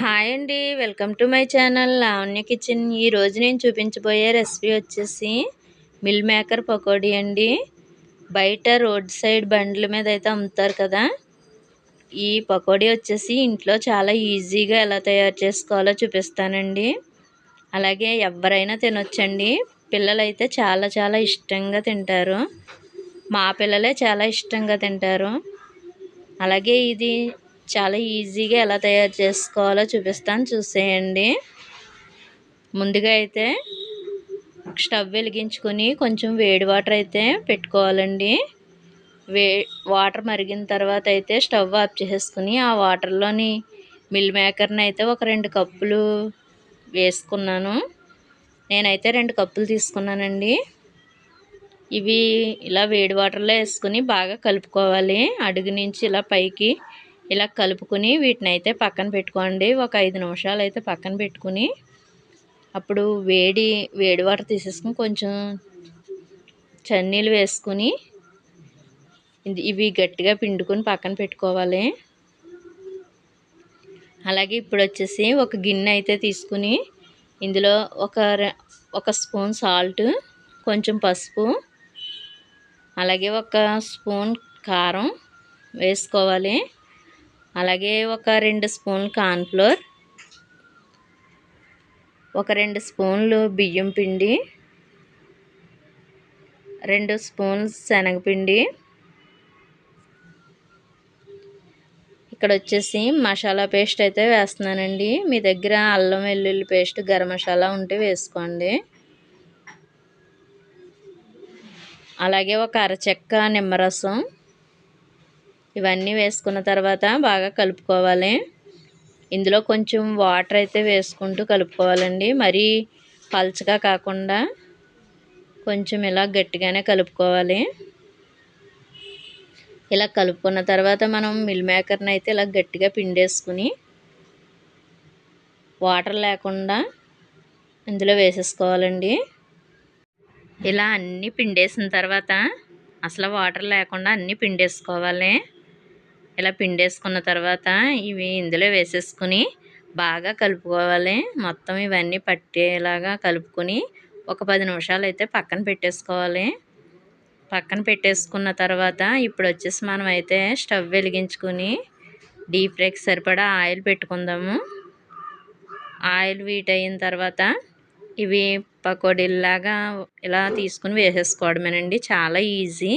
Hi అండి. Welcome to my channel Lavanya kitchen. ఈరోజు నేను చూపించబోయే రెసిపీ వచ్చేసి మిల్ మేకర్ పకోడీ అండి. బయట రోడ్ సైడ్ బండ్ల మీద అయితే అమ్ముతారు కదా. ఈ పకోడీ వచ్చేసి ఇంట్లో చాలా ఈజీగా ఎలా తయారు చేసుకోవాలో చూపిస్తానండి. అలాగే ఎవరైనా తినొచ్చండి. పిల్లలైతే చాలా చాలా ఇష్టంగా తింటారు. మా పిల్లలే చాలా ఇష్టంగా తింటారు. అలాగే ఇది చాలా ఈజీగా ఎలా తయారు చేసుకోవాలో చూపిస్తాను. చూసేయండి. ముందుగా అయితే స్టవ్ వెలిగించుకొని కొంచెం వేడి వాటర్ అయితే పెట్టుకోవాలండి. వే వాటర్ మరిగిన తర్వాత అయితే స్టవ్ ఆఫ్ చేసేసుకుని ఆ వాటర్లోని మిల్ మేకర్ని అయితే ఒక రెండు కప్పులు వేసుకున్నాను. నేనైతే రెండు కప్పులు తీసుకున్నానండి. ఇవి ఇలా వేడి వాటర్లో వేసుకుని బాగా కలుపుకోవాలి. అడుగు నుంచి ఇలా పైకి ఇలా కలుపుకుని వీటిని అయితే పక్కన పెట్టుకోండి. ఒక ఐదు నిమిషాలు అయితే పక్కన పెట్టుకుని అప్పుడు వేడి వేడి వాటర్ తీసేసుకుని కొంచెం చన్నీళ్ళు వేసుకుని ఇవి గట్టిగా పిండుకొని పక్కన పెట్టుకోవాలి. అలాగే ఇప్పుడు వచ్చేసి ఒక గిన్నె అయితే తీసుకుని ఇందులో ఒక ఒక స్పూన్ సాల్ట్ కొంచెం పసుపు అలాగే ఒక స్పూన్ కారం వేసుకోవాలి. అలాగే ఒక రెండు స్పూన్లు కార్న్ఫ్లోర్ ఒక రెండు స్పూన్లు బియ్యం పిండి రెండు స్పూన్స్ శనగపిండి. ఇక్కడ వచ్చేసి మసాలా పేస్ట్ అయితే వేస్తున్నానండి. మీ దగ్గర అల్లం వెల్లుల్లి పేస్ట్ గరం మసాలా ఉంటే వేసుకోండి. అలాగే ఒక అరచెక్క నిమ్మరసం ఇవన్నీ వేసుకున్న తర్వాత బాగా కలుపుకోవాలి. ఇందులో కొంచెం వాటర్ అయితే వేసుకుంటూ కలుపుకోవాలండి. మరీ పల్చగా కాకుండా కొంచెం ఇలా గట్టిగానే కలుపుకోవాలి. ఇలా కలుపుకున్న తర్వాత మనం మిల్ మేకర్ని అయితే ఇలా గట్టిగా పిండేసుకుని వాటర్ లేకుండా ఇందులో వేసేసుకోవాలండి. ఇలా అన్నీ పిండేసిన తర్వాత అసలు వాటర్ లేకుండా అన్నీ పిండేసుకోవాలి. ఇలా పిండేసుకున్న తర్వాత ఇవి ఇందులో వేసేసుకుని బాగా కలుపుకోవాలి. మొత్తం ఇవన్నీ పట్టేలాగా కలుపుకొని ఒక పది నిమిషాలు అయితే పక్కన పెట్టేసుకోవాలి. పక్కన పెట్టేసుకున్న తర్వాత ఇప్పుడు వచ్చేసి మనం అయితే స్టవ్ వెలిగించుకొని డీప్ ఫ్రైకి సరిపడా ఆయిల్ పెట్టుకుందాము. ఆయిల్ వీట్ అయిన తర్వాత ఇవి పకోడీలాగా ఇలా తీసుకుని వేసేసుకోవడమేనండి. చాలా ఈజీ.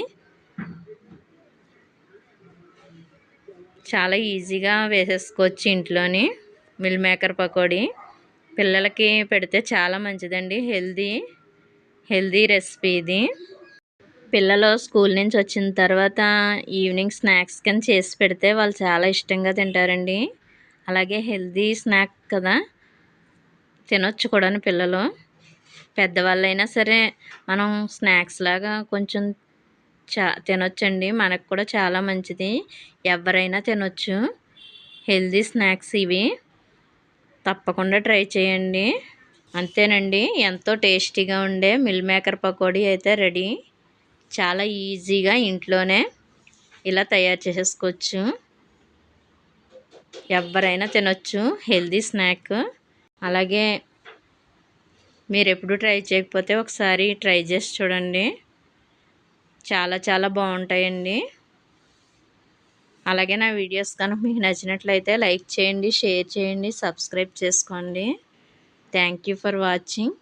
చాలా ఈజీగా వేసేసుకోవచ్చు ఇంట్లోని మిల్ మేకర్ పకోడీ. పిల్లలకి పెడితే చాలా మంచిదండి. హెల్దీ హెల్దీ రెసిపీ ఇది. పిల్లలు స్కూల్ నుంచి వచ్చిన తర్వాత ఈవినింగ్ స్నాక్స్ కింద చేసి పెడితే వాళ్ళు చాలా ఇష్టంగా తింటారండి. అలాగే హెల్దీ స్నాక్ కదా తినొచ్చు కూడా పిల్లలు. పెద్దవాళ్ళైనా సరే మనం స్నాక్స్ లాగా కొంచెం చా తినొచ్చండి. మనకు కూడా చాలా మంచిది. ఎవరైనా తినొచ్చు. హెల్దీ స్నాక్స్ ఇవి. తప్పకుండా ట్రై చేయండి. అంతేనండి. ఎంతో టేస్టీగా ఉండే మిల్ మేకర్ పకోడీ అయితే రెడీ. చాలా ఈజీగా ఇంట్లోనే ఇలా తయారు చేసేసుకోవచ్చు. ఎవరైనా తినొచ్చు. Healthy snack. అలాగే మీరు ఎప్పుడు ట్రై చేయకపోతే ఒకసారి ట్రై చేసి చూడండి. చాలా చాలా బాగుంటాయండి. అలాగే నా వీడియోస్ కనుక మీకు నచ్చినట్లయితే లైక్ చేయండి షేర్ చేయండి సబ్స్క్రైబ్ చేసుకోండి. Thank for watching.